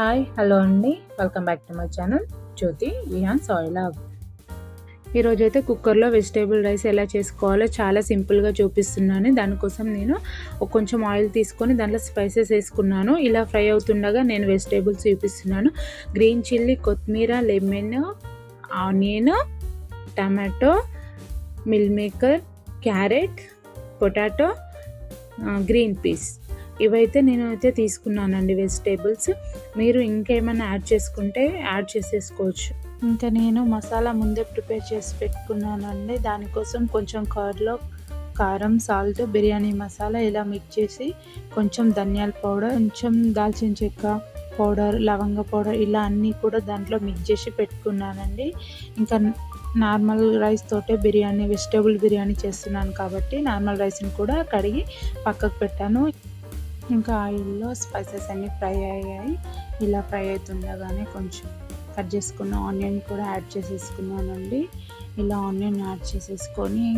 Hi hello అండి. Welcome back to my channel Jyothi Vihaan soil ఈరోజు అయితే కుక్కర్లో వెజిటేబుల్ రైస్ ఎలా చేసుకోవాలో చాలా సింపుల్గా చూపిస్తున్నాను. దానికోసం నేను కొంచెం ఆయిల్ తీసుకొని దాంట్లో స్పైసెస్ వేసుకున్నాను. ఇలా ఫ్రై అవుతుండగా నేను వెజిటేబుల్స్ చూపిస్తున్నాను. గ్రీన్ చిల్లీ కొత్తిమీర lemon onion tomato meal maker carrot potato green peas ఇవైతే నేను అయితే తీసుకున్నానండి వెజిటేబుల్స్. మీరు ఇంకేమైనా యాడ్ చేసుకుంటే యాడ్ చేసేసుకోవచ్చు. ఇంకా నేను మసాలా ముందే ప్రిపేర్ చేసి పెట్టుకున్నానండి. దానికోసం కొంచెం కర్డ్లో కారం సాల్ట్ బిర్యానీ మసాలా ఇలా మిక్స్ చేసి కొంచెం ధనియాల పౌడర్ కొంచెం దాల్చిన చెక్క పౌడర్ లవంగ పౌడర్ ఇలా అన్నీ కూడా దాంట్లో మిక్స్ చేసి పెట్టుకున్నానండి. ఇంకా నార్మల్ రైస్ తోటే బిర్యానీ వెజిటేబుల్ బిర్యానీ చేస్తున్నాను కాబట్టి నార్మల్ రైస్ని కూడా కడిగి పక్కకు పెట్టాను. ఇంకా ఆయిల్లో స్పైసెస్ అన్నీ ఫ్రై అయ్యాయి. ఇలా ఫ్రై అవుతుండగానే కొంచెం కట్ చేసుకున్న ఆనియన్ కూడా యాడ్ చేసేసుకున్నానండి. ఇలా ఆనియన్ యాడ్ చేసేసుకొని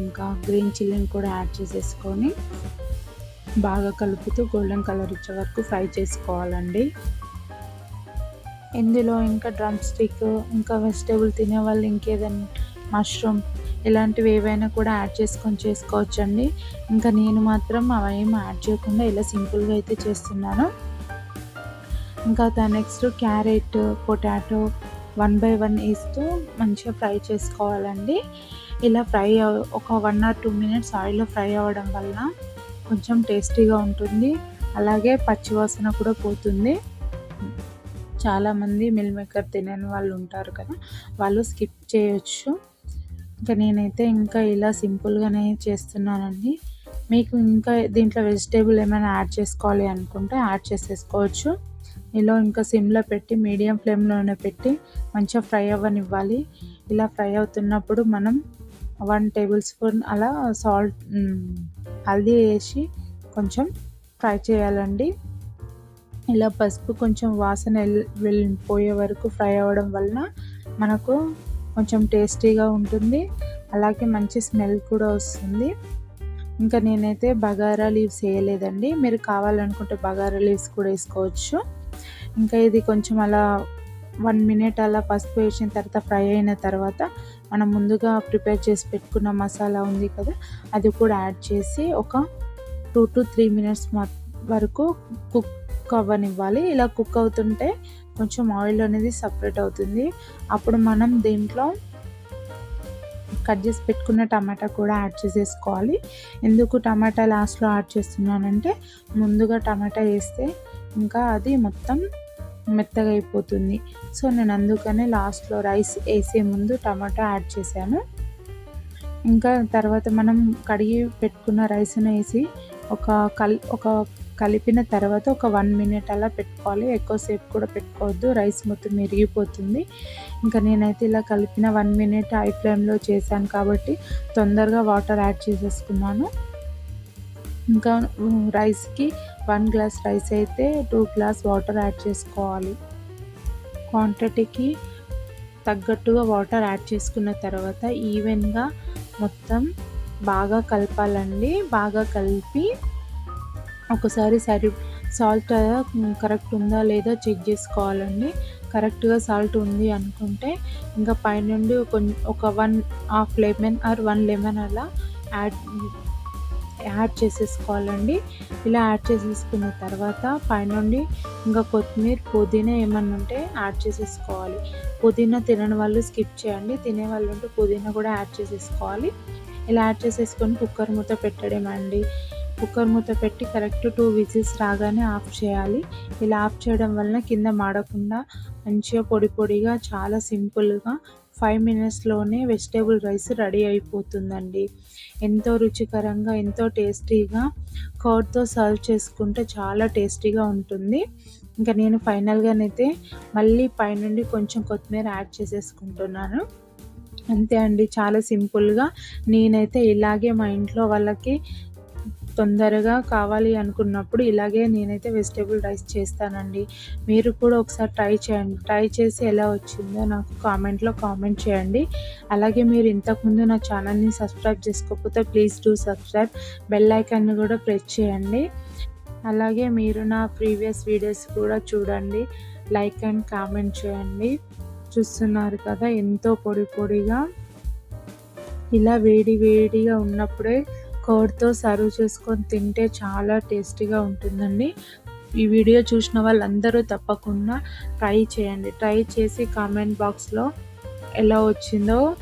ఇంకా గ్రీన్ చిల్లీని కూడా యాడ్ చేసేసుకొని బాగా కలుపుతూ గోల్డెన్ కలర్ వచ్చే వరకు ఫ్రై చేసుకోవాలండి. ఇందులో ఇంకా డ్రమ్ స్టిక్ ఇంకా వెజిటేబుల్ తినే వాళ్ళు ఇంకేదైనా మష్రూమ్ ఇలాంటివి ఏవైనా కూడా యాడ్ చేసుకొని చేసుకోవచ్చండి. ఇంకా నేను మాత్రం అవేం యాడ్ చేయకుండా ఇలా సింపుల్గా అయితే చేస్తున్నాను. ఇంకా next carrot potato one by one వేస్తూ మంచిగా ఫ్రై చేసుకోవాలండి. ఇలా ఫ్రై ఒక వన్ ఆర్ టూ మినిట్స్ ఆయిల్లో ఫ్రై అవ్వడం వల్ల కొంచెం టేస్టీగా ఉంటుంది. అలాగే పచ్చివాసన కూడా పోతుంది. చాలామంది మిల్ మేకర్ తినని వాళ్ళు ఉంటారు కదా వాళ్ళు స్కిప్ చేయొచ్చు. ఇంకా నేనైతే ఇంకా ఇలా సింపుల్గానే చేస్తున్నానండి. మీకు ఇంకా దీంట్లో వెజిటేబుల్ ఏమైనా యాడ్ చేసుకోవాలి అనుకుంటే యాడ్ చేసేసుకోవచ్చు. ఇలా ఇంకా సిమ్లో పెట్టి మీడియం ఫ్లేమ్లోనే పెట్టి మంచిగా ఫ్రై అవ్వనివ్వాలి. ఇలా ఫ్రై అవుతున్నప్పుడు మనం వన్ టేబుల్ స్పూన్ అలా సాల్ట్ హల్దీ వేసి కొంచెం ఫ్రై చేయాలండి. ఇలా పసుపు కొంచెం వాసన వెళ్ళిపోయే వరకు ఫ్రై అవ్వడం వలన మనకు కొంచెం టేస్టీగా ఉంటుంది. అలాగే మంచి స్మెల్ కూడా వస్తుంది. ఇంకా నేనైతే బగారా లీవ్స్ వేయలేదండి. మీరు కావాలనుకుంటే బగారా లీవ్స్ కూడా వేసుకోవచ్చు. ఇంకా ఇది కొంచెం అలా వన్ మినిట్ అలా పసుపు వేసిన తర్వాత ఫ్రై అయిన తర్వాత మనం ముందుగా ప్రిపేర్ చేసి పెట్టుకున్న మసాలా ఉంది కదా అది కూడా యాడ్ చేసి ఒక టూ టు త్రీ మినిట్స్ వరకు కుక్ అవ్వనివ్వాలి. ఇలా కుక్ అవుతుంటే కొంచెం ఆయిల్ అనేది సపరేట్ అవుతుంది. అప్పుడు మనం దీంట్లో కట్ చేసి పెట్టుకున్న టమాటా కూడా యాడ్ చేసేసుకోవాలి. ఎందుకు టమాటా లాస్ట్లో యాడ్ చేస్తున్నానంటే ముందుగా టమాటా వేస్తే ఇంకా అది మొత్తం మెత్తగా అయిపోతుంది. సో నేను అందుకనే లాస్ట్లో రైస్ వేసే ముందు టమాటా యాడ్ చేశాను. ఇంకా తర్వాత మనం కడిగి పెట్టుకున్న రైస్ని వేసి ఒక కల్ ఒక కలిపిన తర్వాత ఒక వన్ మినిట్ అలా పెట్టుకోవాలి. ఎక్కువసేపు కూడా పెట్టుకోవద్దు. రైస్ మొత్తం ఇరిగిపోతుంది ఇంకా నేనైతే ఇలా కలిపిన వన్ మినిట్ హై ఫ్లేమ్లో చేశాను కాబట్టి తొందరగా వాటర్ యాడ్ చేసేసుకున్నాను. ఇంకా రైస్కి వన్ గ్లాస్ రైస్ అయితే టూ గ్లాస్ వాటర్ యాడ్ చేసుకోవాలి. క్వాంటిటీకి తగ్గట్టుగా వాటర్ యాడ్ చేసుకున్న తర్వాత ఈవెన్గా మొత్తం బాగా కలపాలండి. బాగా కలిపి ఒకసారి సరి సాల్ట్ కరెక్ట్ ఉందా లేదా చెక్ చేసుకోవాలండి. కరెక్ట్గా సాల్ట్ ఉంది అనుకుంటే ఇంకా పైనుండి ఒక one half lemon or one lemon అలా యాడ్ యాడ్ చేసేసుకోవాలండి. ఇలా యాడ్ చేసేసుకున్న తర్వాత పైనుండి ఇంకా కొత్తిమీర పుదీనా ఏమన్నా ఉంటే యాడ్ చేసేసుకోవాలి. పుదీనా తినని వాళ్ళు స్కిప్ చేయండి. తినే వాళ్ళు ఉంటే పుదీనా కూడా యాడ్ చేసేసుకోవాలి. ఇలా యాడ్ చేసేసుకొని కుక్కర్ మూత పెట్టడమేండి కుక్కర్ మూత పెట్టి కరెక్ట్ టూ విజిల్స్ రాగానే ఆఫ్ చేయాలి. ఇలా ఆఫ్ చేయడం వలన కింద మాడకుండా మంచిగా పొడి పొడిగా చాలా సింపుల్గా ఫైవ్ మినిట్స్లోనే వెజిటేబుల్ రైస్ రెడీ అయిపోతుందండి. ఎంతో రుచికరంగా ఎంతో టేస్టీగా కర్డ్తో సర్వ్ చేసుకుంటే చాలా టేస్టీగా ఉంటుంది. ఇంకా నేను ఫైనల్గానైతే మళ్ళీ పైనుండి కొంచెం కొత్తిమీర యాడ్ చేసేసుకుంటున్నాను. అంతే అండి చాలా సింపుల్గా. నేనైతే ఇలాగే మా ఇంట్లో వాళ్ళకి తొందరగా కావాలి అనుకున్నప్పుడు ఇలాగే నేనైతే వెజిటేబుల్ రైస్ చేస్తానండి. మీరు కూడా ఒకసారి ట్రై చేయండి. ట్రై చేసి ఎలా వచ్చిందో నాకు కామెంట్లో కామెంట్ చేయండి. అలాగే మీరు ఇంతకుముందు నా ఛానల్ని సబ్స్క్రైబ్ చేసుకోకపోతే ప్లీజ్ డూ సబ్స్క్రైబ్. బెల్ ఐకాన్ని కూడా ప్రెస్ చేయండి. అలాగే మీరు నా ప్రీవియస్ వీడియోస్ కూడా చూడండి. లైక్ అండ్ కామెంట్ చేయండి. చూస్తున్నారు కదా ఎంతో పొడి పొడిగా. ఇలా వేడి వేడిగా ఉన్నప్పుడే కర్డ్తో సర్వ్ చేసుకొని తింటే చాలా టేస్టీగా ఉంటుందండి. ఈ వీడియో చూసిన వాళ్ళందరూ తప్పకుండా ట్రై చేయండి. ట్రై చేసి కామెంట్ బాక్స్లో ఎలా వచ్చిందో